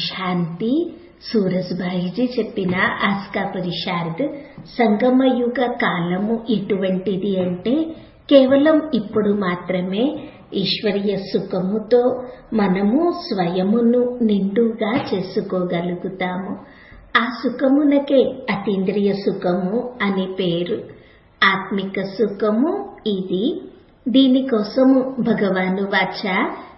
శాంతి సూరజ్భాయిజీ చెప్పిన ఆస్కా పరిషార్ద్ సంగమయుగ కాలము ఎటువంటిది అంటే కేవలం ఇప్పుడు మాత్రమే ఈశ్వరీయ సుఖముతో మనము స్వయమును నిండుగా చేసుకోగలుగుతాము ఆ సుఖమునకే అతీంద్రియ సుఖము అని పేరు ఆత్మిక సుఖము ఇది దీనికోసము భగవాను వాచ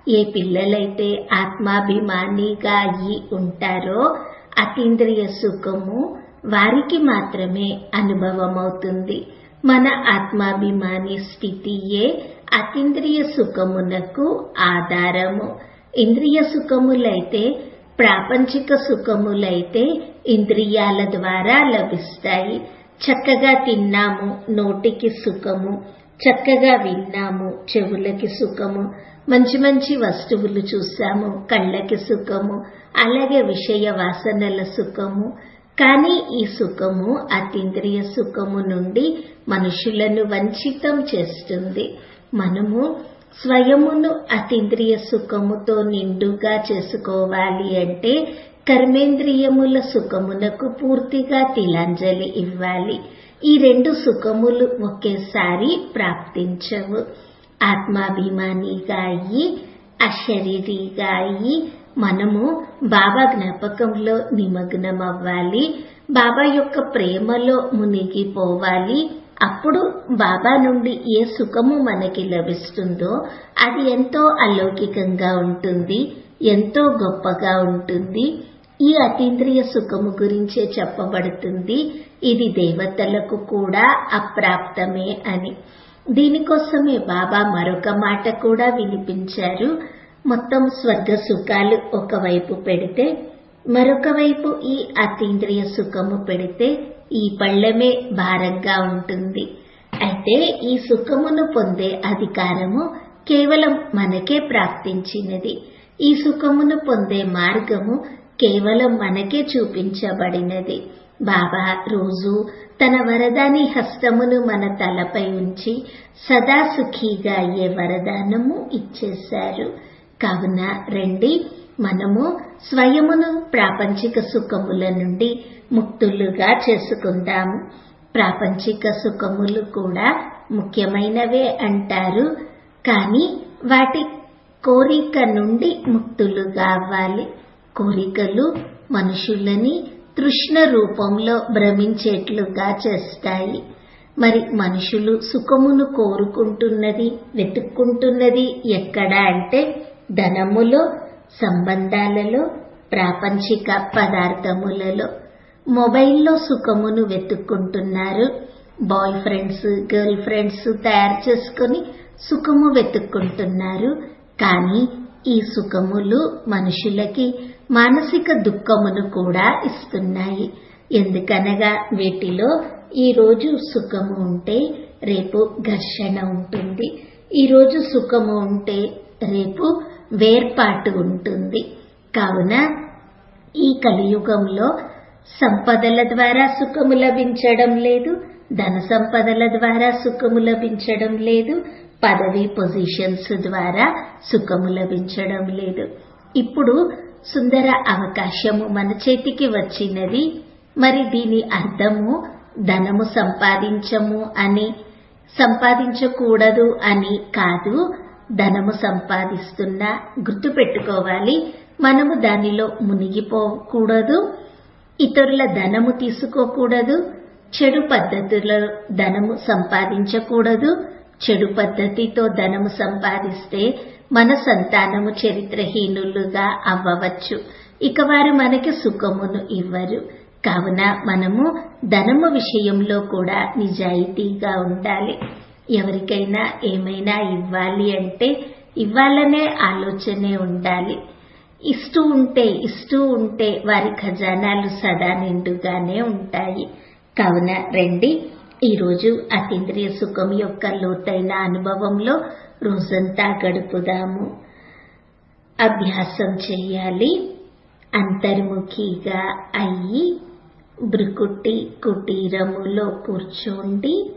ఏ పిల్లలైతే ఆత్మాభిమానిగా అయి ఉంటారో అతీంద్రియ సుఖము వారికి మాత్రమే అనుభవమవుతుంది. మన ఆత్మాభిమాని స్థితియే అతీంద్రియ సుఖమునకు ఆధారము. ఇంద్రియ సుఖములైతే ప్రాపంచిక సుఖములైతే ఇంద్రియాల ద్వారా లభిస్తాయి. చక్కగా తిన్నాము నోటికి సుఖము. చక్కగా విన్నాము చెవులకి సుఖము. మంచి మంచి వస్తువులు చూసాము కళ్ళకి సుఖము అలాగే విషయ వాసనల సుఖము. కానీ ఈ సుఖము అతీంద్రియ సుఖము నుండి మనుషులను వంచితం చేస్తుంది. మనము స్వయమును అతీంద్రియ సుఖముతో నిండుగా చేసుకోవాలి అంటే కర్మేంద్రియముల సుఖమునకు పూర్తిగా తిలాంజలి ఇవ్వాలి. ఈ రెండు సుఖములు ఒకేసారి ప్రాప్తించవు. ఆత్మాభిమానిగా అయ్యి అశరీరిగా అయ్యి మనము బాబా జ్ఞాపకంలో నిమగ్నం అవ్వాలి బాబా యొక్క ప్రేమలో మునిగిపోవాలి. అప్పుడు బాబా నుండి ఏ సుఖము మనకి లభిస్తుందో అది ఎంతో అలౌకికంగా ఉంటుంది ఎంతో గొప్పగా ఉంటుంది. ఈ అతీంద్రియ సుఖము గురించే చెప్పబడుతుంది. ఇది దేవతలకు కూడా అప్రాప్తమే అని. దీనికోసమే బాబా మరొక మాట కూడా వినిపించారు. మొత్తం స్వర్గ సుఖాలు ఒకవైపు పెడితే మరొక వైపు ఈ అతీంద్రియ సుఖము పెడితే ఈ పళ్ళమే భారంగా ఉంటుంది. అయితే ఈ సుఖమును పొందే అధికారము కేవలం మనకే ప్రాప్తించినది. ఈ సుఖమును పొందే మార్గము కేవలం మనకే చూపించబడినది. బాబా రోజు తన వరదాని హస్తమును మన తలపై ఉంచి సదా సుఖీగా అయ్యే వరదానము ఇచ్చేశారు. కావున రండి మనము స్వయమును ప్రాపంచిక సుఖముల నుండి ముక్తులుగా చేసుకుందాము ప్రాపంచిక సుఖములు కూడా ముఖ్యమైనవే అంటారు. కానీ వాటి కోరిక నుండి ముక్తులుగా అవ్వాలి కోరికలు మనుషులని తృష్ణ రూపంలో భ్రమించేట్లుగా చేస్తాయి. మరి మనుషులు సుఖమును కోరుకుంటున్నది వెతుక్కుంటున్నది ఎక్కడ అంటే ధనములో సంబంధాలలో ప్రాపంచిక పదార్థములలో. మొబైల్లో సుఖమును వెతుక్కుంటున్నారు. బాయ్ ఫ్రెండ్స్ గర్ల్ ఫ్రెండ్స్ తయారు చేసుకుని సుఖము వెతుక్కుంటున్నారు. కానీ ఈ సుఖములు మనుషులకి మానసిక దుఃఖమును కూడా ఇస్తున్నాయి. ఎందుకనగా వీటిలో ఈరోజు సుఖము ఉంటే రేపు ఘర్షణ ఉంటుంది. ఈరోజు సుఖము ఉంటే రేపు వేర్పాటు ఉంటుంది. కావున ఈ కలియుగంలో సంపదల ద్వారా సుఖము లభించడం లేదు ధన సంపదల ద్వారా సుఖము లభించడం లేదు పదవి పొజిషన్స్ ద్వారా సుఖము లభించడం లేదు. ఇప్పుడు సుందర అవకాశము మన చేతికి వచ్చినది. మరి దీని అర్థము ధనము సంపాదించము అని సంపాదించకూడదు అని కాదు ధనము సంపాదిస్తున్నా గుర్తుపెట్టుకోవాలి. మనము దానిలో మునిగిపోకూడదు. ఇతరుల ధనము తీసుకోకూడదు. చెడు పద్ధతులలో ధనము సంపాదించకూడదు. చెడు పద్ధతితో ధనము సంపాదిస్తే మన సంతానము చరిత్రహీనులుగా అవ్వవచ్చు. ఇక వారు మనకి సుఖమును ఇవ్వరు. కావున మనము ధనము విషయంలో కూడా నిజాయితీగా ఉండాలి. ఎవరికైనా ఏమైనా ఇవ్వాలి అంటే ఇవ్వాలనే ఆలోచనే ఉండాలి. ఇస్తూ ఉంటే ఇస్తూ ఉంటే వారి ఖజానాలు సదా నిండుగానే ఉంటాయి. కావున రండి ఈరోజు అతీంద్రియ సుఖం యొక్క లోతైన అనుభవంలో రోజంతా గడుపుదాము. అభ్యాసం చేయాలి. అంతర్ముఖిగా అయ్యి బ్రుకుటి కుటీరములో కూర్చోండి.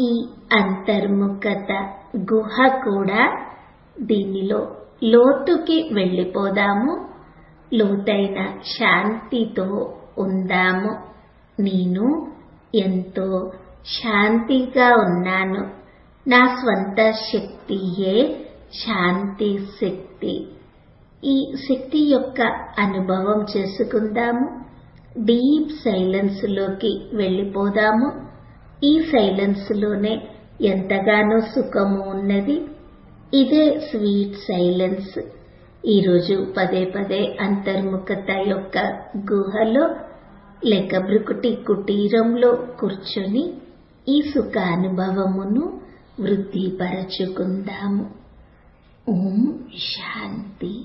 ఈ అంతర్ముఖత గుహ కూడా దీనిలో లోతుకి వెళ్ళిపోదాము. లోతైన శాంతితో ఉందాము. నేను ఎంతో శాంతిగా ఉన్నాను. నా స్వంత శక్తియే శాంతి శక్తి. ఈ శక్తి యొక్క అనుభవం చేసుకుందాము. డీప్ సైలెన్స్లోకి వెళ్ళిపోదాము. ఈ సైలెన్స్లోనే ఎంతగానో సుఖము ఉన్నది. ఇదే స్వీట్ సైలెన్స్. ఈరోజు పదే పదే అంతర్ముఖత యొక్క గుహలో లేక కుటీరంలో కూర్చొని ఈ సుఖ అనుభవమును వృద్ధిపరచుకుందాము. ఓం శాంతి.